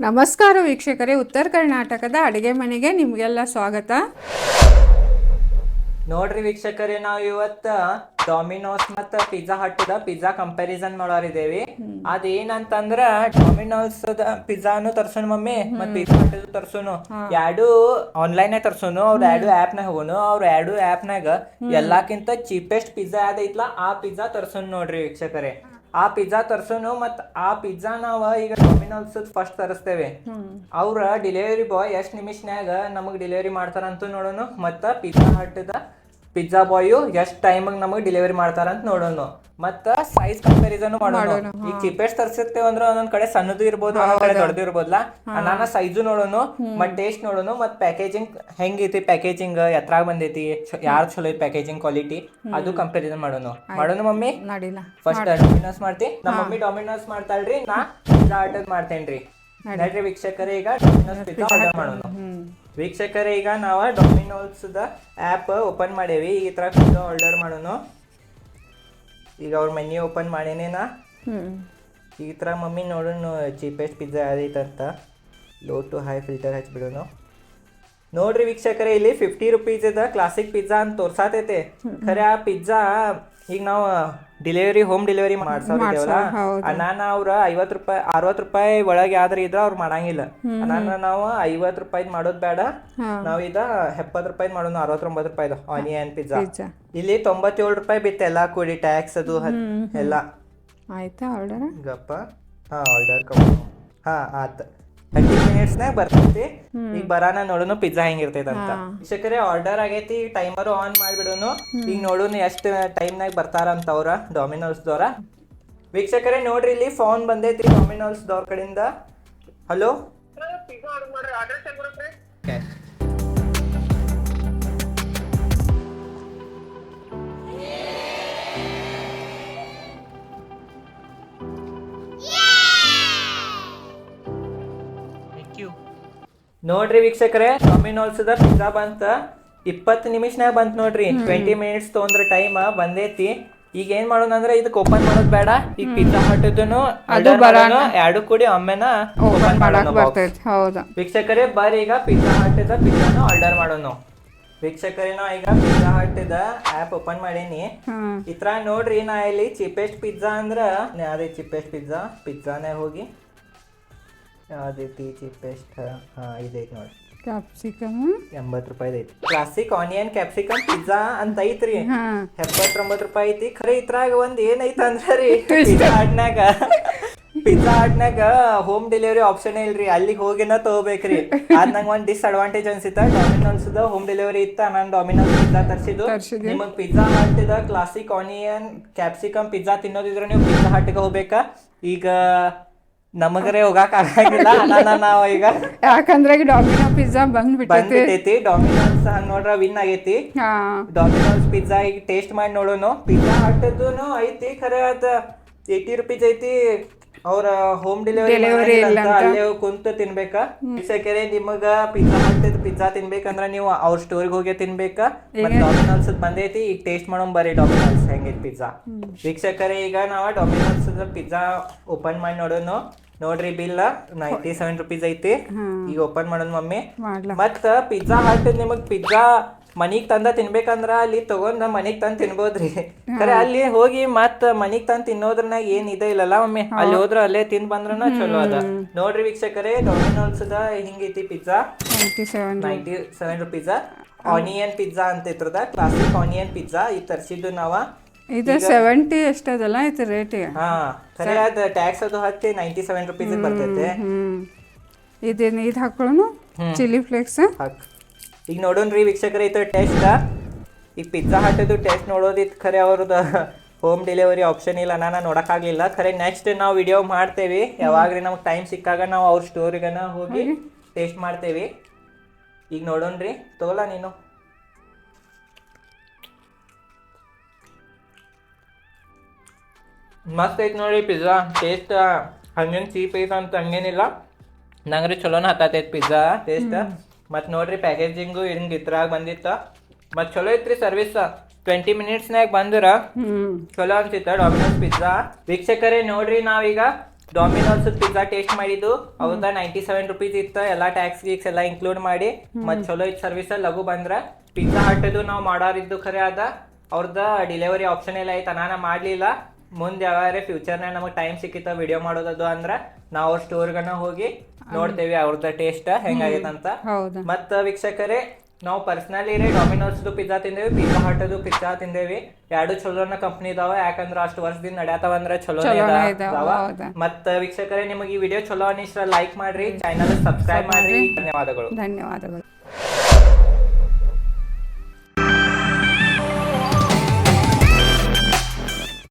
ನಮಸ್ಕಾರ ವೀಕ್ಷಕರೇ ಉತ್ತರ ಕರ್ನಾಟಕದ ಅಡುಗೆ ಮನೆಗೆ ನಿಮಗೆಲ್ಲ ಸ್ವಾಗತ. ನೋಡ್ರಿ ವೀಕ್ಷಕರೇ ನಾವು ಇವತ್ತ ಡಾಮಿನೋಸ್ ಮತ್ತ ಪಿಜ್ಜಾ ಹಟ್ಟದ ಪಿಜ್ಜಾ ಕಂಪ್ಯಾರಿಸನ್ ಮಾಡೋರಿದ್ದೇವಿ ಅದೇನಂತಂದ್ರ ಡಾಮಿನೋಸ್ ಪಿಜ್ಜಾನು ತರ್ಸೋನು ಮಮ್ಮಿ ಮತ್ ಪಿಜ್ಜಾ ಹಟ್ಟದು ತರ್ಸೋನು. ಎರಡು ಆನ್ಲೈನ್ ತರ್ಸೋನು ಅವ್ರ ಎರಡು ಆಪ್ ನಾಗ ಹೋಗೋನು ಅವ್ರ ಎರಡು ಆಪ್ ನಾಗ ಎಲ್ಲಾಕಿಂತ ಚೀಪೆಸ್ಟ್ ಪಿಜ್ಜಾ ಯಾವ್ದೈತ್ಲ ಆ ಪಿಜ್ಜಾ ತರ್ಸೋನು ನೋಡ್ರಿ ವೀಕ್ಷಕರೇ. ಆ ಪಿಜ್ಜಾ ತರ್ಸೋನು ಮತ್ ಆ ಪಿಜ್ಜಾ ನಾವ ಈಗ ಡೊಮಿನೋಸ್ ಫಸ್ಟ್ ತರಿಸ್ತೇವೆ. ಅವ್ರ ಡೆಲಿವರಿ ಬಾಯ್ ಎಷ್ಟ್ ನಿಮಿಷನ್ಯಾಗ ನಮಗ್ ಡೆಲಿವರಿ ಮಾಡ್ತಾರಂತ ನೋಡೋನು ಮತ್ತ ಪಿಜ್ಜಾ ಹಟ್ಟದ ಪಿಜ್ಜಾ ಬಾಯು ಎಷ್ಟ್ ಟೈಮಿಗೆ ನಮಗ್ ಡೆಲಿವರಿ ಮಾಡ್ತಾರಂತ ನೋಡೋಣ ಮತ್ತ ಸೈಜ್ ಕಂಪ್ಯಾರಿಸನ್ ಮಾಡೋಣ ಈಗ ಚಿಪೆಸ್ಟ್ ತರ್ಸಿರ್ತೇವೆ ಅಂದ್ರೆ ಒಂದೊಂದ್ ಕಡೆ ಸಣ್ಣದು ಇರ್ಬೋದು ಒಂದೊಂದ್ ಕಡೆ ದೊಡ್ಡದು ಇರ್ಬೋದಲ್ಲ ನಾನು ಸೈಜು ನೋಡೋಣ ಮತ್ ಟೇಸ್ಟ್ ನೋಡೋಣ ಮತ್ ಪ್ಯಾಕೇಜಿಂಗ್ ಹೆಂಗೈತಿ ಪ್ಯಾಕೇಜಿಂಗ್ ಎತ್ರಾಗ ಬಂದೈತಿ ಯಾರ್ ಚಲೋ ಐತಿ ಪ್ಯಾಕೇಜಿಂಗ್ ಕ್ವಾಲಿಟಿ ಅದು ಕಂಪ್ಯಾರಿಸನ್ ಮಾಡೋಣ ಮಾಡೋಣ ಮಮ್ಮಿ? ಫಸ್ಟ್ ಡಾಮಿನೋಸ್ ಮಾಡ್ತಿ. ನಮ್ಮ ಮಮ್ಮಿ ಡೊಮಿನೋಸ್ ಮಾಡ್ತಾಳ್ರಿ ನಾ ಪಿಜ್ಜಾ ಆರ್ಡರ್ ಮಾಡ್ತೇನ್ರಿ. ನಡ್ರಿ ವೀಕ್ಷಕರೇ ಈಗ ಡಾಮಿನೋಸ್ ಪಿಜ್ಜಾ ಆರ್ಡರ್ ಮಾಡೋಣ ವೀಕ್ಷಕರೇ ಈಗ ನಾವು ಡೊಮಿನೋಸ್ದ ಆ್ಯಪ್ ಓಪನ್ ಮಾಡೇವಿ. ಈ ಥರ ಫುಡ್ ಆರ್ಡರ್ ಮಾಡೋಣ ಈಗ ಅವ್ರ ಮೆನ್ಯೂ ಓಪನ್ ಮಾಡೇನೇನಾ? ಈ ಥರ ಮಮ್ಮಿ ನೋಡೋಣ ಚೀಪೆಸ್ಟ್ ಪಿಜ್ಜಾ ಅಂತ. ಲೋ ಟು ಹೈ ಫಿಲ್ಟರ್ ಹಚ್ಬಿಡೋನು ನೋಡ್ರಿ ವೀಕ್ಷಕರೇ ಇಲ್ಲಿ ಫಿಫ್ಟಿ ರುಪೀಸ್ ಇದ ಕ್ಲಾಸಿಕ್ ಪಿಜ್ಜಾ ಅಂತ ತೋರ್ಸಾತೈತೆ. ಖರೆ ಆ ಪಿಜ್ಜಾ ಈಗ ನಾವು ಡೆಲಿವರಿ ಹೋಮ್ ಡೆಲಿವರಿ ಮಾಡ್ಸೋರಿದ್ದೇವಲ್ಲ ಹೌದು. ಅನಾನ ಅವ್ರ ಐವತ್ ರೂಪಾಯಿ ಅರವತ್ ರೂಪಾಯಿ ಒಳಗೆ ಆದ್ರೆ ಇದ್ರ ಅವ್ರು ಮಾಡಂಗಿಲ್ಲ. ಅನಾನ ನಾವು ಐವತ್ ರೂಪಾಯಿ ಮಾಡೋದ್ ಬೇಡ. ನಾವು ಇದ ಎಪ್ಪತ್ ರೂಪಾಯಿ ಮಾಡೋಣ ಅರವತ್ತೊಂಬತ್ತು ರೂಪಾಯಿದು ಆನಿಯನ್ ಪಿಜ್ಜಾ ಇಲ್ಲಿ ತೊಂಬತ್ತೇಳು ರೂಪಾಯಿ ಬಿತ್ತು ಎಲ್ಲ ಕೂಡಿ ಟ್ಯಾಕ್ಸ್ ಅದು ಎಲ್ಲಾ. ಆಯ್ತಾ ಆರ್ಡರ್ ಗಪ್ಪ. ಹಾ ಆರ್ಡರ್ ಕಮ್ ಹಾ ಆತ. ಮಿನಿಟ್ಸ್ನಾಗ ಬರ್ತೈತಿ ಈಗ ಬರಾನ ನೋಡುನು ಪಿಜ್ಜಾ ಹೆಂಗಿರ್ತೈತೆ ಅಂತ. ವೀಕ್ಷಕರೇ ಆರ್ಡರ್ ಆಗೈತಿ ಟೈಮರ್ ಆನ್ ಮಾಡ್ಬಿಡೋನು. ಈಗ ನೋಡುನು ಎಷ್ಟು ಟೈಮ್ನಾಗ ಬರ್ತಾರ ಅಂತ ಅವ್ರ ಡಾಮಿನೋಸ್ ದೋರ ವೀಕ್ಷಕರೇ ನೋಡ್ರಿ ಇಲ್ಲಿ ಫೋನ್ ಬಂದೈತಿ ಡಾಮಿನೋಸ್ ದೋರ್ ಕಡೆಯಿಂದ ಹಲೋ ನೋಡ್ರಿ ವೀಕ್ಷಕರೇ ಡೊಮಿನೋಸ್ ದ ಪಿಜ್ಜಾ ಬಂತ. ಇಪ್ಪತ್ತು ನಿಮಿಷನಾಗ ಬಂತು ನೋಡ್ರಿ. ಟ್ವೆಂಟಿ ಮಿನಿಟ್ಸ್ ತೊಗೊಂಡ್ರೆ ಟೈಮ್ ಬಂದೈತಿ. ಈಗ ಏನ್ ಮಾಡೋಣ ಅಂದ್ರೆ ಇದಕ್ಕೆ ಓಪನ್ ಮಾಡೋದ್ ಬೇಡ. ಈಗ ಪಿಜ್ಜಾ ಹಟ್ಟದನು ಎರಡು ಕೂಡಿ ಒಮ್ಮೆನ ಓಪನ್ ಮಾಡೋಣ. ಬರ್ತೈತಿ ಹೌದು. ವೀಕ್ಷಕರೇ ಬರ್ರಿ ಈಗ ಪಿಜ್ಜಾ ಹಟ್ಟಿದ ಪಿಜ್ಜಾನು ಆರ್ಡರ್ ಮಾಡೋಣ ವೀಕ್ಷಕರೇ ನಾ ಈಗ ಪಿಜ್ಜಾ ಹಟ್ಟಿದ ಆಪ್ ಓಪನ್ ಮಾಡೀನಿ. ಇತ್ರ ನೋಡ್ರಿ ನಾ ಇಲ್ಲಿ ಚೀಪೆಸ್ಟ್ ಪಿಜ್ಜಾ ಅಂದ್ರ ಅದೇ ಚೀಪೆಸ್ಟ್ ಪಿಜ್ಜಾ ಪಿಜ್ಜಾನೇ ಹೋಗಿ. ಯಾವ್ದೈತಿ ಚೀಪೆಸ್ಟ್ ಹಾ ಇದೈತಿ ನೋಡಿ. ಕ್ಯಾಪ್ಸಿಕಮ್? ಎಂಬತ್ತು ರೂಪಾಯಿ ಐತಿ ಕ್ಲಾಸಿಕ್ ಆನಿಯನ್ ಕ್ಯಾಪ್ಸಿಕಮ್ ಪಿಜ್ಜಾ ಅಂತ ಐತ್ರಿ. ಎಪ್ಪತ್ತೊಂಬತ್ತು ರೂಪಾಯಿ ಐತಿ. ಖರೆ ಇದ್ರಾಗ ಒಂದ್ ಏನೈತಿ ಅಂದ್ರ ರೀ ಪಿಜ್ಜಾ ಹಟ್ನಾಗ ಪಿಜ್ಜಾ ಹಾಟ್ನಾಗ ಹೋಮ್ ಡೆಲಿವರಿ ಆಪ್ಷನ್ ಇಲ್ರಿ. ಅಲ್ಲಿಗೆ ಹೋಗಿನ ತಗೋಬೇಕ್ರಿ. ಅದ್ ನಂಗೆ ಒಂದ್ ಡಿಸ್ಅಡ್ವಾಂಟೇಜ್ ಅನ್ಸಿತ್ತ ಡಾಮಿನೋಸ್ ಹೋಮ್ ಡೆಲಿವರಿ ಇತ್ತ ನಾನು ಡಾಮಿನೋಸ್ ಪಿಜ್ಜಾ ತರ್ಸಿದು ನಿಮಗೆ ನಿಮಗ್ ಪಿಜ್ಜಾ ಹಾಟಿದ ಕ್ಲಾಸಿಕ್ ಆನಿಯನ್ ಕ್ಯಾಪ್ಸಿಕಮ್ ಪಿಜ್ಜಾ ತಿನ್ನೋದಿದ್ರೆ ನೀವು ಪಿಜ್ಜಾ ಹಾಟ್ಗೆ ಹೋಗ್ಬೇಕಾ? ಈಗ ನಮಗರೆ ಹೋಗಾಕ ಆಗಂಗಿಲ್ಲ. ಅಣ್ಣ ನಾವು ಈಗ ಯಾಕಂದ್ರೆ ಈಗ ಡಾಮಿನೋ ಪಿಜ್ಜಾ ಬಂದ್ಬಿಟ್ಟೈತಿ. ಬಂದ್ಬಿಟ್ಟೈತಿ. ಡಾಮಿನೋಸ್ ಹಂಗ್ ನೋಡ್ರ ವಿನ್ ಆಗೈತಿ. ಹಾ. ಡಾಮಿನೋಸ್ ಪಿಜ್ಜಾ ಈಗ ಟೇಸ್ಟ್ ಮಾಡಿ ನೋಡೋನು. ಪಿಜ್ಜಾ ಹಟ್ಟದೂನು ಐತಿ ಖರೆ ಅದ ಏಯ್ಟಿ ರುಪೀಸ್ ಐತಿ. ಅವ್ರ ಹೋಮ್ ಡೆಲಿವರಿ ಇಲ್ಲ ಅಂತ. ಅಲ್ಲೇ ಹೋಗ್ ತಿನ್ಬೇಕ. ವೀಕ್ಷಕರೇ ನಿಮಗ ಪಿಜ್ಜಾ ಹಟ್ಟದ ಪಿಜ್ಜಾ ತಿನ್ಬೇಕಂದ್ರ ನೀವು ಅವ್ರ ಸ್ಟೋರಿಗೆ ಹೋಗಿ ತಿನ್ಬೇಕ. ಮತ್ತ ಡಾಮಿನೋಸ್ ಬಂದೈತಿ ಈಗ ಟೇಸ್ಟ್ ಮಾಡೋಣ ಬರ್ರಿ ಡಾಮಿನೋಸ್ ಹೆಂಗೈತಿ ಪಿಜ್ಜಾ ವೀಕ್ಷಕರೇ ಈಗ ನಾವು ಡಾಮಿನೋಸ್ ಪಿಜ್ಜಾ ಓಪನ್ ಮಾಡಿ ನೋಡೋನು. ನೋಡ್ರಿ ಬಿಲ್ ನೈಂಟಿ ಸೆವೆನ್ ರುಪೀಸ್ ಐತಿ ಈಗ ಓಪನ್ ಮಾಡೋಣ ಮಮ್ಮಿ. ಮತ್ತ ಪಿಜ್ಜಾ ಹಟ್ ನಿಮಗ್. ಪಿಜ್ಜಾ ಮನಿಗ್ ತಂದ ತಿನ್ಬೇಕಂದ್ರ ಅಲ್ಲಿ ತಗೊಂಡ್ ಮನಿಗ್ ತಂದ್ ತಿನ್ಬೋದ್ರಿ. ಖರೆ ಅಲ್ಲಿ ಹೋಗಿ ಮತ್ ಮನಿಗ್ ತಂದ್ ತಿನ್ನೋದ್ರನಾಗ ಏನ್ ಇದೆ ಇಲ್ಲಲ್ಲ ಮಮ್ಮಿ. ಅಲ್ಲಿ ಹೋದ್ರ ಅಲ್ಲೇ ತಿನ್ ಬಂದ್ರನ ಚಲೋ ಅದ. ನೋಡ್ರಿ ವೀಕ್ಷಕರೇ ಡೊಮಿನೋಲ್ಸ್ ದ ಹಿಂಗೈತಿ pizza ninety seven rupees onion pizza ಅಂತ ಇತ್ರದ ಕ್ಲಾಸಿಕ್ ಆನಿಯನ್ ಪಿಜ್ಜಾ ಈ ತರ್ಸಿದ್ದು ನಾವ. ಇದು ಸೆವೆಂಟಿ ಎಷ್ಟದಲ್ಲ ಐತಿ ರೇಟ್ ಹಾ ಖರೆ ಅದ ಟ್ಯಾಕ್ಸ್ ಅದು ಹತ್ತಿ ನೈಂಟಿ ಸೆವೆನ್ ರುಪೀಸ್ ಬರ್ತೈತೆ. ಹ್ಮ್ ಇದೇನು ಇದು ಹಾಕೊಳ್ಳೋನು ಚಿಲ್ಲಿ ಫ್ಲೇಕ್ಸ್ ಹಾಕ್. ಈಗ ನೋಡೋಣ್ರಿ ವೀಕ್ಷಕರ ಐತೆ ಟೆಸ್ಟ್ ಈಗ ಪಿಜ್ಜಾ ಹಟ್ಟದು ಟೆಸ್ಟ್ ನೋಡೋದಿತ್ತು ಖರೆ ಅವ್ರದ್ದು ಹೋಮ್ ಡೆಲಿವರಿ ಆಪ್ಷನ್ ಇಲ್ಲ ನಾನು ನೋಡೋಕ್ಕಾಗಲಿಲ್ಲ. ಖರೆ ನೆಕ್ಸ್ಟ್ ನಾವು ವಿಡಿಯೋ ಮಾಡ್ತೇವೆ. ಯಾವಾಗ್ರಿ ನಮ್ಗೆ ಟೈಮ್ ಸಿಕ್ಕಾಗ ನಾವು ಅವ್ರ ಸ್ಟೋರಿಗನ ಹೋಗಿ ಟೇಸ್ಟ್ ಮಾಡ್ತೇವೆ. ಈಗ ನೋಡೋಣ್ರಿ ತಗೋಲ್ಲ ನೀನು. ಮಸ್ತ್ ಐತಿ ನೋಡಿ ಪಿಜ್ಜಾ ಟೇಸ್ಟ್ ಹಂಗೇನು ಚೀಪ್ ಐತೆ ಅಂತ ಹಂಗೇನಿಲ್ಲ. ನಂಗ್ರಿ ಚಲೋನ ಹತ್ತೈತಿ ಪಿಜ್ಜಾ ಟೇಸ್ಟ್ ಮತ್ತು ನೋಡ್ರಿ ಪ್ಯಾಕೇಜಿಂಗು ಹಿಂಗೆ ಇದ್ರಾಗ ಬಂದಿತ್ತು. ಮತ್ತು ಚಲೋ ಐತ್ರಿ ಸರ್ವಿಸ್ ಟ್ವೆಂಟಿ ಮಿನಿಟ್ಸ್ನಾಗ ಬಂದ್ರ ಚಲೋ ಅನ್ಸಿತ್ತ ಡಾಮಿನೋಸ್ ಪಿಜ್ಜಾ ವೀಕ್ಷಕರೇ ನೋಡ್ರಿ ನಾವೀಗ ಡಾಮಿನೋಸ್ ಪಿಜ್ಜಾ ಟೇಸ್ಟ್ ಮಾಡಿದ್ದು. ಅವ್ರದ ನೈಂಟಿ ಸೆವೆನ್ ರುಪೀಸ್ ಇತ್ತು. ಎಲ್ಲಾ ಟ್ಯಾಕ್ಸ್ ಗೀಕ್ಸ್ ಎಲ್ಲ ಇನ್ಕ್ಲೂಡ್ ಮಾಡಿ. ಮತ್ ಚಲೋ ಇತ್ತು ಸರ್ವಿಸ್ ಲಘು ಬಂದ್ರ. ಪಿಜ್ಜಾ ಹಟ್ಟದು ನಾವು ಮಾಡೋರಿದ್ದು ಖರೆ ಅದ ಅವ್ರದ ಡೆಲಿವರಿ ಆಪ್ಷನ್ ಎಲ್ಲ ಐತೆ ಅನಾನ ಮಾಡ್ಲಿಲ್ಲ. ಮುಂದೆ ಫ್ಯೂಚರ್ ಫ್ಯೂಚರ್ನಾಗ ನಮಗೆ ಟೈಮ್ ಸಿಕ್ಕಿತ್ತ ವಿಡಿಯೋ ಮಾಡೋದದು ಅಂದ್ರ ನಾವು ಅವ್ರ ಸ್ಟೋರ್ಗನ ಹೋಗಿ ನೋಡ್ತೇವಿ ಅವ್ರದ ಟೇಸ್ಟ್ ಹೆಂಗಾಗೈತಂತ ಅಂತ ಹೌದಾ. ಮತ್ತ ವೀಕ್ಷಕರೇ ನಾವು ಪರ್ಸನಲಿ ರೀ ಡಾಮಿನೋಸ್ದು ಪಿಜ್ಜಾ ತಿಂದೇವಿ ಪಿಜ್ಜಾ ಹಟ್ಟದು ಪಿಜ್ಜಾ ತಿಂದೇವಿ. ಎರಡು ಚಲೋನ ಕಂಪ್ನಿ ಇದಾವ ಯಾಕಂದ್ರ ಅಷ್ಟು ವರ್ಷದಿಂದ ನಡ್ಯಾತಾವ ಅಂದ್ರ ಚಲೋ ಇದಾವ. ಮತ್ತ ವೀಕ್ಷಕರೇ ನಿಮಗೆ ಈ ವಿಡಿಯೋ ಚಲೋ ಅನಿಸ್ರ ಲೈಕ್ ಮಾಡ್ರಿ ಚಾನಲ್ ಸಬ್ಸ್ಕ್ರೈಬ್ ಮಾಡ್ರಿ. ಧನ್ಯವಾದಗಳು. ಧನ್ಯವಾದಗಳು.